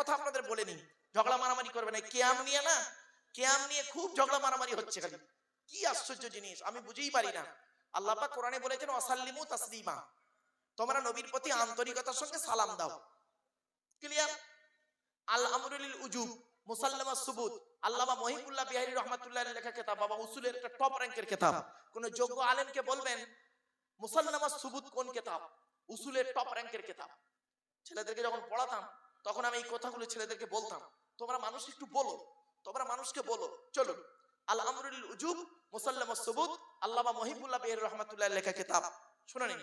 কথা আপনাদের বলে নিই। ঝগড়া মারামারি করবে না। কেয়াম নিয়ে না, কেয়াম নিয়ে খুব ঝগড়া মারামারি হচ্ছে খালি। কি আশ্চর্য জিনিস, আমি বুঝেই পারি না। আল্লাহ কোরআনে বলেছেন, অসাল্লিমু তাসলিমা। তোমরা নবীর প্রতি আন্তরিকতার সঙ্গে সালাম দাও। ক্লিয়ার আল আমরুল উজুব মুসাল্লামা সুবুত আল্লামা মহিবুল্লাহ বিহারি রহমাতুল্লাহ লেখা কিতাব, বাবা উসুলের একটা টপ র্যাঙ্কের কিতাব। কোন যোগ্য আলেমকে বলবেন, মুসাল্লামা সুবুত কোন কিতাব? উসুলের টপ র্যাঙ্কের কিতাব। ছেলেদেরকে যখন পড়াতাম তখন আমি এই কথাগুলো ছেলেদেরকে বলতাম, তোমরা মানুষ একটু বলো, তোমরা মানুষকে বলো, চলো। আল আমরুল উজুব, মুসাল্লামা আল্লামা মহিবুল্লাহ বিহারি রহমাতুল্লাহ লেখা শুনে নিন।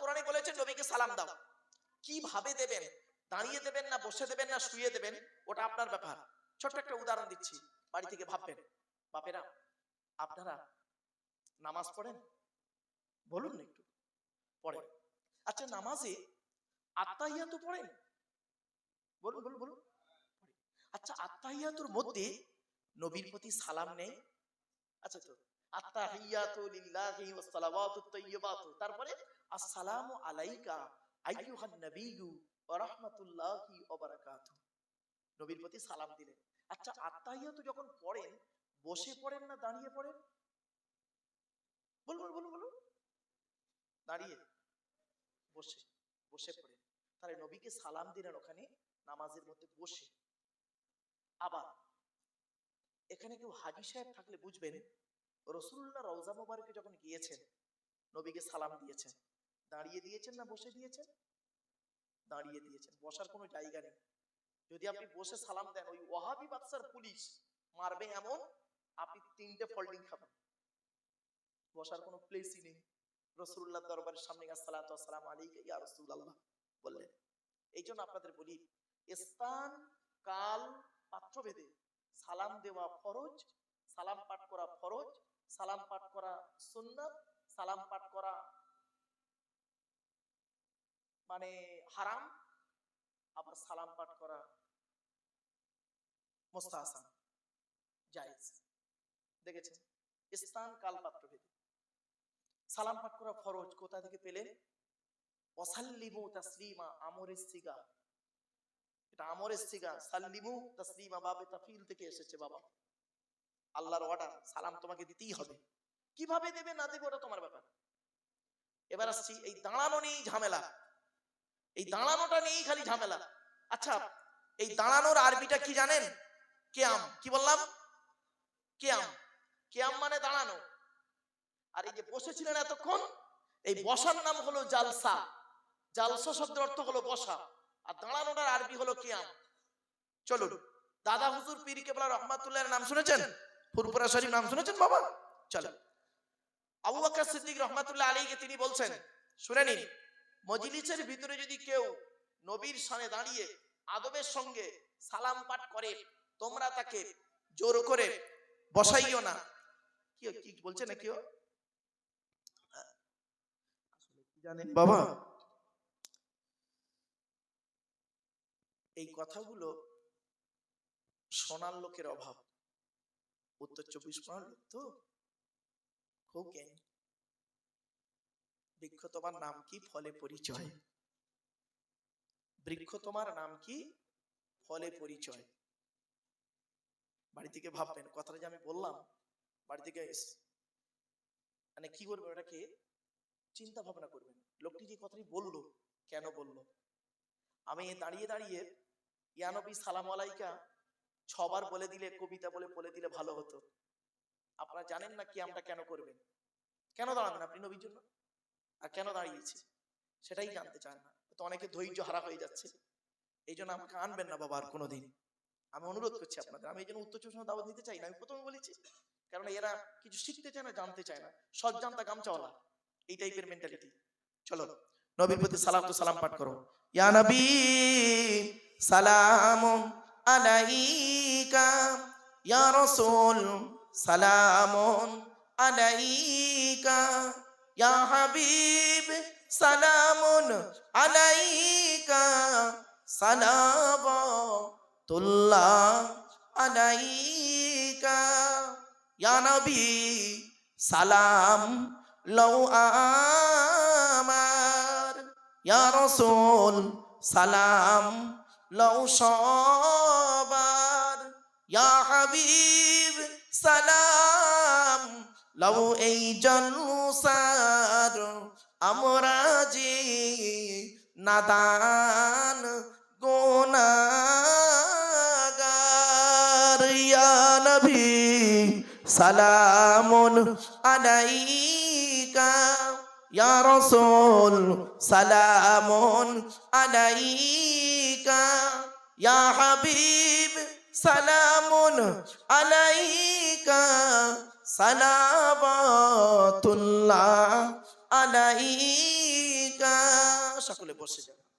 কোরআনে বলেছেন, নবীকে সালাম দাও। কীভাবে দেবেন? দাঁড়িয়ে দেবেন না, বসে দেবেন না, শুয়ে দেবেন? ওটা আপনার ব্যাপার। ছোট্ট একটা উদাহরণ দিচ্ছি, বাড়ি থেকে ভাববেন। বাপেরা, আপনারা নামাজ পড়েন? বলুন না একটু, পড়েন। আচ্ছা নামাজে পড়েন বলুন বলুন বলুন। আচ্ছা আত্মাহিয়াতুর মধ্যে নবীর প্রতি সালাম নেই আচ্ছা তো সালাওয়াতুত তাইয়্যিবাতু। তারপরে আচ্ছা যখন পড়েন, বসে পড়েন না দাঁড়িয়ে পড়েন? বলুন বলুন বলুন। দাঁড়িয়ে। বসে বসে পড়েন। তাহলে নবীকে সালাম দিলেন ওখানে, নামাজের মধ্যে বসে। আবার এখানে কেউ হাজি সাহেব থাকলে বুঝবেন, রসুল্লাহ রওজা মোবারকে যখন গিয়েছেন, নবীকে সালাম দিয়েছেন, দাঁড়িয়ে দিয়েছেন না বসে দিয়েছেন? দাঁড়িয়ে দিয়েছেন, বসার কোনো জায়গা নেই। যদি আপনি বসে সালাম দেন, ওই ওয়াহাবি বাদশার পুলিশ মারবে এমন, আপনি তিনটে ফল্ডিং খাবেন। বসার কোনো প্লেসই নেই। রসুল্লাহ দরবারের সামনে আসসালাম আলাইকা ইয়া রাসূলুল্লাহ। বললেন এই জন্য আপনাদের বলি, স্থান, কাল, পাত্রভেদে। সালাম দেওয়া ফরজ, সালাম পাঠ করা ফরজ, সালাম পাঠ করা সুন্নাত, সালাম পাঠ করা মানে হারাম, আবার সালাম পাঠ করা মোস্তাহাসান জায়েজ। দেখেছেন? স্থান, কাল, পাত্রভেদে। সালাম পাঠ করা ফরজ কোথা থেকে পেলেন? অসাল্লিমু তাসলিমা এটা সাল্লিমু তাসলিমা বাবে তাফিল থেকে এসেছে বাবা। আল্লাহর অর্ডার সালাম তোমাকে দিতেই হবে। কীভাবে দেবে না দেবে, ওটা তোমার ব্যাপার। এবার আসছি এই দাঁড়ানো ঝামেলা। এই দাঁড়ানোটা খালি ঝামেলা। আচ্ছা এই দাঁড়ানোর আরবিটা কি জানেন? কেয়াম। কি বললাম? কেয়াম। কেয়াম মানে দাঁড়ানো। আর এই যে বসেছিলেন এতক্ষণ, এই বসার নাম হলো জালসা। জালসা শব্দের অর্থ হলো বসা, আর দাঁড়ানোটার আরবি হলো কেয়াম। চলুন, দাদা হুজুর পীর কেবলা রহমাতুল্লাহর নাম শুনেছেন? ফুরপুরা শরীফ নাম শুনেছেন বাবা? চলো আবু সিদ্দিক রহমাতুল্লাহ আলীকে তিনি বলছেন, শুনে নিন, মজলিসের ভিতরে যদি কেউ নবীর সামনে দাঁড়িয়ে আদবের সঙ্গে সালাম পাঠ করে, তোমরা তাকে জোর করে বসাইও না। কি বলছে না কেউ জানেন বাবা? এই কথাগুলো শোনার লোকের অভাব। উত্তর চব্বিশ পরগনার লোক তো? খুব বৃক্ষ তোমার নাম কি? ফলে পরিচয়। বৃক্ষ তোমার নাম কি? ফলে পরিচয়। বাড়ি থেকে ভাববেন, কথাটা যে আমি বললাম, বাড়ি থেকে মানে কি করবেন ওটাকে? চিন্তা ভাবনা করবেন। লোকটি যে কথাটি বলল, কেন বলল? আমি দাঁড়িয়ে দাঁড়িয়ে ইয়ানবী সালাম আলাইকা ছবার বলে দিলে, কবিতা বলে বলে দিলে ভালো হতো। আপনারা জানেন না কি আমরা কেন করবেন? কেন দাঁড়াবেন আপনি নবীর জন্য? আর কেন দাঁড়িয়েছি? সেটাই জানতে চান না। তো অনেকে ধৈর্য হারা হয়ে যাচ্ছে। এই জন্য আমাকে আনবেন না বাবা আর কোনোদিন। আমি অনুরোধ করছি আপনাদের। আমি এই জন্য উত্তর পরগনা দাওয়াত নিতে চাই না। আমি প্রথমে বলেছি, কারণ এরা কিছু শিখতে চায় না, জানতে চায় না। সৎ জানতা গামচাওয়ালা এই টাইপের মেন্টালিটি চলো, নবীর প্রতি সালাম তো সালাম পাঠ করো। ইয়া নবী সালাম আলাইকা, ইয়া রাসূল, সালাম আলাইকা, ইয়া হাবিব সালামুন আলাইকা, সালাওয়াতুল্লাহ আলাইকা। ইয়া নবী, সালাম লও আমার। ইয়া রাসূল, সালাম লও সবার ইয়া হাবিব সালাম লও এই জলসার আমরা যে নাদান গোনাগার ইয়া নবী সালামুন আলাইকা। ইয়া রাসূল সালামুন আলাইকা ইয়া হাবিব সালামুন আলাইকা সালাবাতুল্লাহ আলাইকা। সকলে বসে যান।